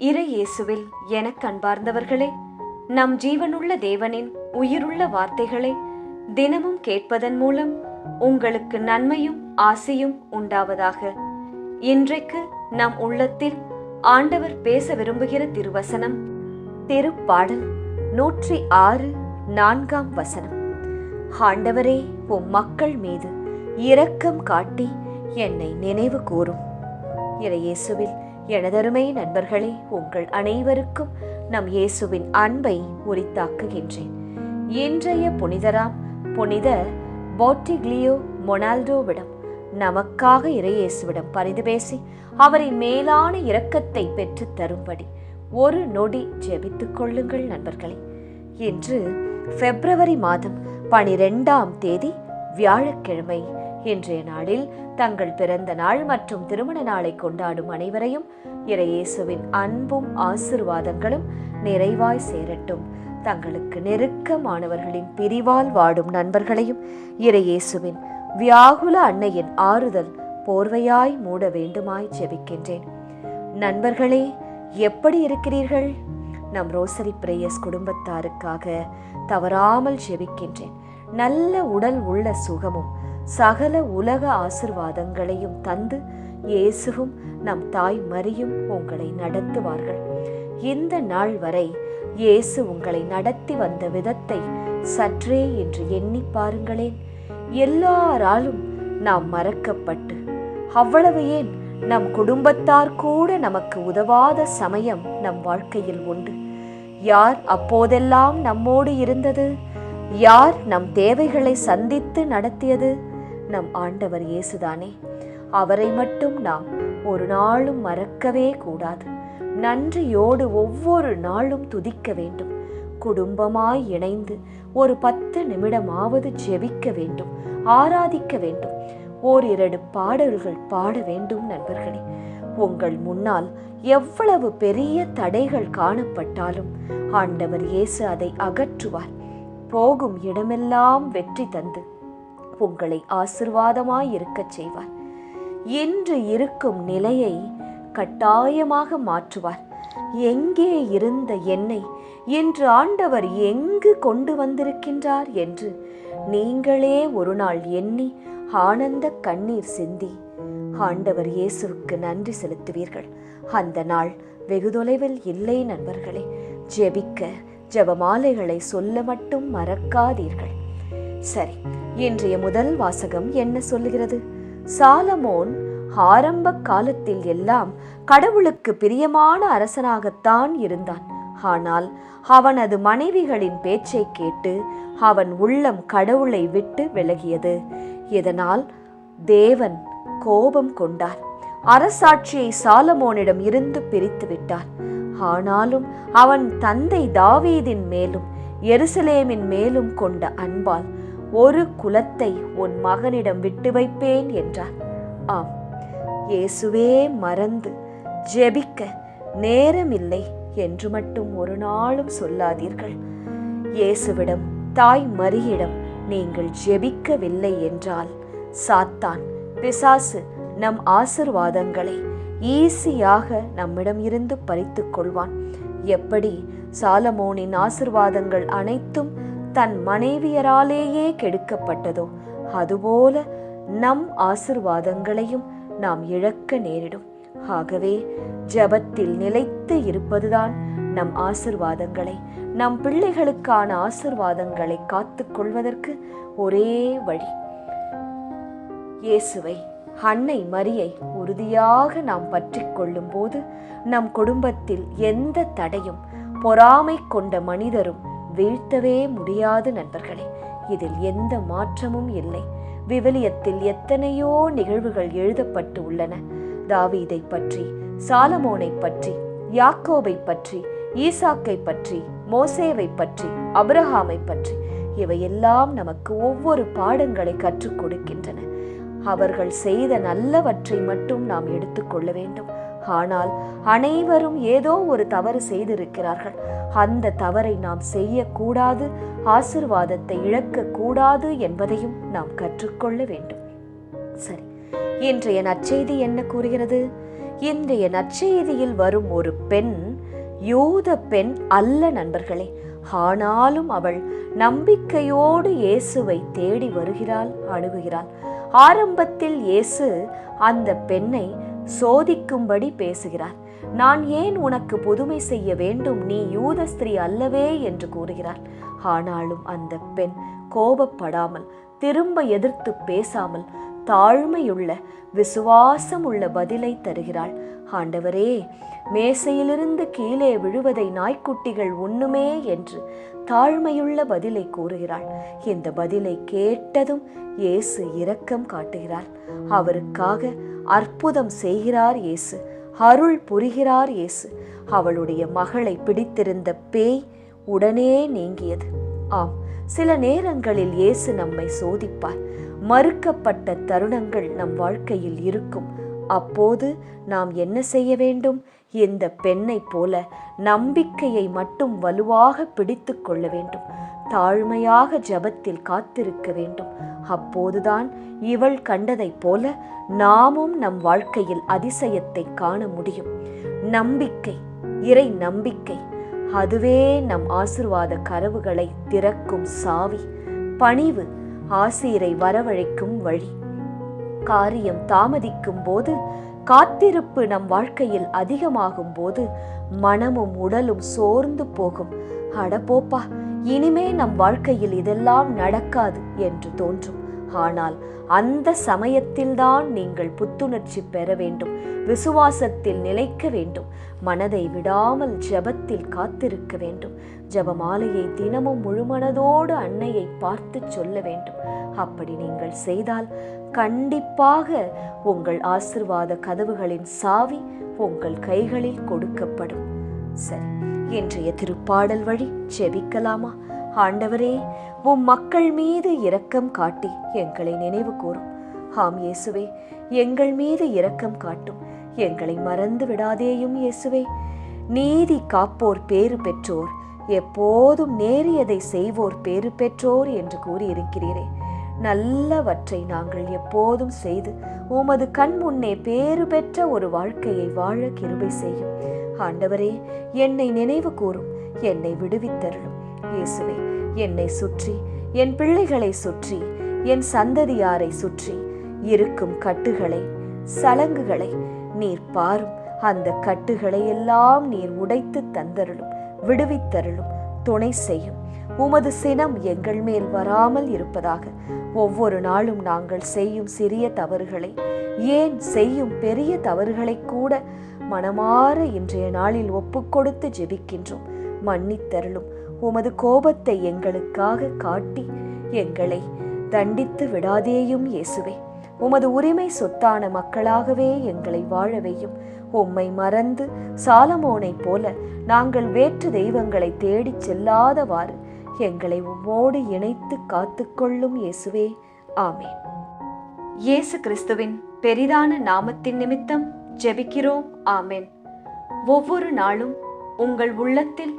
இறை இயேசுவில் எனக் அன்பார்ந்தவர்களே நம் ஜீவனுள்ள தேவனின் உயிருள்ள வார்த்தைகளை தினமும் கேட்பதன் மூலம் உங்களுக்கு நன்மையும் ஆசையும் உண்டாவதாக. இன்றைக்கு நம் உள்ளத்தில் ஆண்டவர் பேச விரும்புகிற திருவசனம் திருப்பாடல் நூற்றி ஆறு நான்காம் வசனம். ஆண்டவரே உம் மக்கள் மீது இரக்கம் காட்டி என்னை நினைவு கூறும். இறையேசுவில் எனதருமை நண்பர்களே உங்கள் அனைவருக்கும் நம் இயேசுவின் அன்பை உரித்தாக்குகின்றேன். இன்றைய புனிதராம் புனித போட்டிக்லியோ மொனால்டோவிடம் நமக்காக இறையேசுவிடம் பரிந்து பேசி அவரின் மேலான இரக்கத்தை பெற்றுத் தரும்படி ஒரு நொடி ஜெபித்துக் கொள்ளுங்கள் நண்பர்களே. இன்று பிப்ரவரி மாதம் பனிரெண்டாம் தேதி வியாழக்கிழமை இன்றைய நாளில் தங்கள் பிறந்த நாள் மற்றும் திருமண நாளை கொண்டாடும் அனைவரையும் இறையேசுவின் அன்பும் ஆசிர்வாதங்களும் நிறைவாய் சேரட்டும். தங்களுக்கு நெருக்கமானவர்களின் பிரிவால் வாடும் நண்பர்களையும் இறையேசுவின் வியாகுல அன்னையின் ஆறுதல் போர்வையாய் மூட வேண்டுமாய் ஜெபிக்கின்றேன். நண்பர்களே எப்படி இருக்கிறீர்கள்? நம் ரோசரி பிரேயஸ் குடும்பத்தாருக்காக தவறாமல் ஜெபிக்கின்றேன். நல்ல உடல் உள்ள சுகமும் சகல உலக ஆசிர்வாதங்களையும் தந்து இயேசுவும் நம் தாய் மரியும் உங்களை நடத்துவார்கள். இந்த நாள் வரை இயேசு உங்களை நடத்தி வந்த விதத்தை சற்றே என்று எண்ணி பாருங்களேன். எல்லாராலும் நாம் மறக்கப்பட்டு அவ்வளவு ஏன்? நம் குடும்பத்தார் கூட நமக்கு உதவாத சமயம் நம் வாழ்க்கையில் உண்டு. யார் அப்போதெல்லாம் நம்மோடு இருந்தது? யார் நம் தேவைகளை சந்தித்து நடத்தியது? நம் ஆண்டவர் இயேசுதானே. அவரை மட்டும் நாம் ஒரு நாளும் மறக்கவே கூடாது. நன்றியோடு ஒவ்வொரு நாளும் துதிக்க வேண்டும். குடும்பமாய் இணைந்து ஒரு பத்து நிமிடமாவது ஜெபிக்க வேண்டும். ஆராதிக்க வேண்டும். ஓரிரண்டு பாடல்கள் பாட வேண்டும் நண்பர்களே. உங்கள் முன்னால் எவ்வளவு பெரிய தடைகள் காணப்பட்டாலும் ஆண்டவர் இயேசு அதை அகற்றுவார். போகும் இடமெல்லாம் வெற்றி தந்து உங்களை ஆசிர்வாதமாயிருக்கச் செய்வார். இன்று இருக்கும் நிலையை கட்டாயமாக மாற்றுவார். எங்கே இருந்த என்னை இன்று ஆண்டவர் எங்கு கொண்டு வந்திருக்கின்றார் என்று நீங்களே ஒரு நாள் எண்ணி ஆனந்த கண்ணீர் சிந்தி ஆண்டவர் இயேசுவுக்கு நன்றி செலுத்துவீர்கள். அந்த நாள் வெகு தொலைவில் இல்லை நண்பர்களே. ஜெபிக்க ஜெபமாலைகளை சொல்ல மட்டும் மறக்காதீர்கள். சரி இன்றைய முதல் வாசகம் என்ன சொல்லுகிறது? சாலமோன் ஆரம்ப காலத்தில் எல்லாம் கடவுளுக்கு பிரியமான அரசனாகத்தான் இருந்தான். ஆனால் அவனது மனைவிகளின் பேச்சை கேட்டு அவன் உள்ளம் கடவுளை விட்டு விலகியது. இதனால் தேவன் கோபம் கொண்டார். அரசாட்சியை சாலமோனிடம் இருந்து பிரித்து விட்டார். ஆனாலும் அவன் தந்தை தாவீதின் மேலும் எருசலேமின் மேலும் கொண்ட அன்பால் ஒரு குலத்தை உன் மகனிடம் விட்டு வைப்பேன் என்றார். ஆம் இயேசுவே மறந்து ஜெபிக்க நேரமில்லை என்று மட்டும் ஒரு நாளும் சொல்லாதீர்கள். இயேசுவிடம் தாய் மரியிடம் நீங்கள் ஜெபிக்கவில்லை என்றால் சாத்தான் பிசாசு நம் ஆசிர்வாதங்களை ஈஸியாக நம்மிடம் இருந்து பறித்து கொள்வான். எப்படி சாலமோனின் ஆசிர்வாதங்கள் அனைத்தும் தன் மனைவியராலேயே கெடுக்கப்பட்டதோ அதுபோல நம் ஆசிர்வாதங்களையும் நாம் இழக்க நேரிடும். ஆகவே ஜபத்தில் நிலைத்து இருப்பதுதான் நம் ஆசிர்வாதங்களை. நம் பிள்ளைகளுக்கான ஆசிர்வாதங்களை காத்துக் கொள்வதற்கு ஒரே வழி. இயேசுவை அன்னை மரியை உறுதியாக நாம் பற்றி கொள்ளும் போது நம் குடும்பத்தில் எந்த தடையும் பொறாமை கொண்ட மனிதரும் வீழ்த்தவே முடியாது நண்பர்களே. இதில் எந்த மாற்றமும் இல்லை. விவிலியத்தில் எத்தனையோ நிகழ்வுகள் எழுதப்பட்டு உள்ளன. தாவீதை பற்றி சாலமோனை பற்றி யாக்கோவை பற்றி ஈசாக்கை பற்றி மோசேவை பற்றி அபிரஹாமை பற்றி இவையெல்லாம் நமக்கு ஒவ்வொரு பாடங்களை கற்றுக் கொடுக்கின்றன. அவர்கள் செய்த நல்லவற்றை மட்டும் நாம் எடுத்துக்கொள்ள வேண்டும். ஆனால் அனைவரும் ஏதோ ஒரு தவறு செய்திருக்கிறார்கள். அந்த தவறை நாம் செய்யக்கூடாது ஆசிர்வாதத்தை இழக்கக்கூடாது என்பதையும் நாம் கற்றுக்கொள்ள வேண்டும். சரி இன்றைய நற்செய்தி என்ன கூறுகிறது? இன்றைய நற்செய்தியில் வரும் ஒரு பெண் யூத பெண் அல்ல நண்பர்களே. ஆனாலும் அவள் நம்பிக்கையோடு இயேசுவை தேடி வருகிறாள் அணுகுகிறாள். ஆரம்பத்தில் இயேசு அந்த பெண்ணை சோதிக்கும்படி பேசுகிறார். நான் ஏன் உனக்கு புதுமை செய்ய வேண்டும்? நீ யூத ஸ்திரீ அல்லவே? என்று கூறுகிறார். ஆனாலும் அந்த பெண் கோபப்படாமல் திரும்ப எதிர்த்து பேசாமல் தாழ்மையுள்ள விசுவாசம் உள்ள பதிலை தருகிறாள். ஆண்டவரே மேசையிலிருந்து கீழே விழுவதை நாய்க்குட்டிகள் உண்ணுமே என்று தாழ்மையுள்ள பதிலை கூறுகிறாள். இந்த பதிலை கேட்டதும் இயேசு இரக்கம் காட்டுகிறார். அவருக்காக அற்புதம் செய்கிறார் இயேசு அருள் புரிகிறார் இயேசு. அவளுடைய மகளை பிடித்திருந்த பேய் உடனே நீங்கியது. ஆம் சில நேரங்களில் இயேசு நம்மை சோதிப்பார். மறுக்கப்பட்ட தருணங்கள் நம் வாழ்க்கையில் இருக்கும். அப்போது நாம் என்ன செய்ய வேண்டும்? இந்த பெண்ணைப் போல நம்பிக்கையை மட்டும் வலுவாக பிடித்து கொள்ள வேண்டும். தாழ்மையாக ஜபத்தில் காத்திருக்க வேண்டும். அப்போதுதான் இவள் கண்டதைப் போல நாமும் நம் வாழ்க்கையில் அதிசயத்தை காண முடியும். நம்பிக்கை இறை நம்பிக்கை. அதுவே நம் ஆசிர்வாத கரவுகளை திறக்கும் சாவி. பணிவு ஆசிரியரை வரவழைக்கும் வழி. காரியம் தாமதிக்கும் போது காத்திருப்பு நம் வாழ்க்கையில் அதிகமாகும் போது மனமும் உடலும் சோர்ந்து போகும். அடப்போப்பா இனிமே நம் வாழ்க்கையில் இதெல்லாம் நடக்காது என்று தோன்றும். ஆனால் அந்த சமயத்தில்தான் நீங்கள் புத்துணர்ச்சி பெற வேண்டும் விசுவாசத்தில் நிலைக்க வேண்டும் மனதை விடாமல் ஜபத்தில் காத்திருக்க வேண்டும். ஜபமாலையை தினமும் முழுமனதோடு அன்னையை பார்த்து சொல்ல வேண்டும். அப்படி நீங்கள் செய்தால் கண்டிப்பாக உங்கள் ஆசிர்வாத கதவுகளின் சாவி உங்கள் கைகளில் கொடுக்கப்படும். சரி இன்றைய திருப்பாடல் வழி செபிக்கலாமா ஆண்டவரே உம் மக்கள் மீது இரக்கம் காட்டி எங்களை நினைவு கூறும். ஆம் இயேசுவே எங்கள் மீது இரக்கம் காட்டும். எங்களை மறந்து விடாதேயும் இயேசுவே. நீதி காப்போர் பேறு பெற்றோர் எப்போதும் நேரியதை செய்வோர் பேறு பெற்றோர் என்று கூறியிருக்கிறீரே. நல்லவற்றை நாங்கள் எப்போதும் செய்து உமது கண் முன்னே பேறு பெற்ற ஒரு வாழ்க்கையை வாழ கிருபை செய்யும். ஆண்டவரே என்னை நினைவு கூறும் என்னை விடுவித்தருளும். இயேசுவே என்னை சுற்றி என் பிள்ளைகளை சுற்றி என் சந்ததியாரை சுற்றி இருக்கும் கட்டுகளை சலங்குகளை நீர் பாரும். அந்த கட்டுகளை எல்லாம் நீர் உடைத்து தந்தருளும் விடுவித்தருளும் துணை செய்யும். உமது சினம் எங்கள் மேல் வராமல் இருப்பதாக. ஒவ்வொரு நாளும் நாங்கள் செய்யும் சிறிய தவறுகளை ஏன் செய்யும் பெரிய தவறுகளை கூட மனமாற இன்றைய நாளில் ஒப்புக்கொடுத்து ஜெபிக்கின்றோம். மன்னித்தருளும் உமது கோபத்தை எங்களுக்காக காட்டி எங்களை தண்டித்து விடாதேயும் இயேசுவே. உமது உரிமை சொத்தான மக்களாகவே எங்களை வாழவையும் உம்மை மறந்து சாலமோனைப் போல நாங்கள் வேற்று தெய்வங்களை தேடிச் செல்லாதவாறு எங்களை உம்மோடு இணைத்து காத்துக்கொள்ளும் இயேசுவே. ஆமேன். இயேசு கிறிஸ்துவின் பெரிதான நாமத்தின் நிமித்தம் ஜெபிக்கிறோம். ஆமேன். ஒவ்வொரு நாளும் உங்கள் உள்ளத்தில்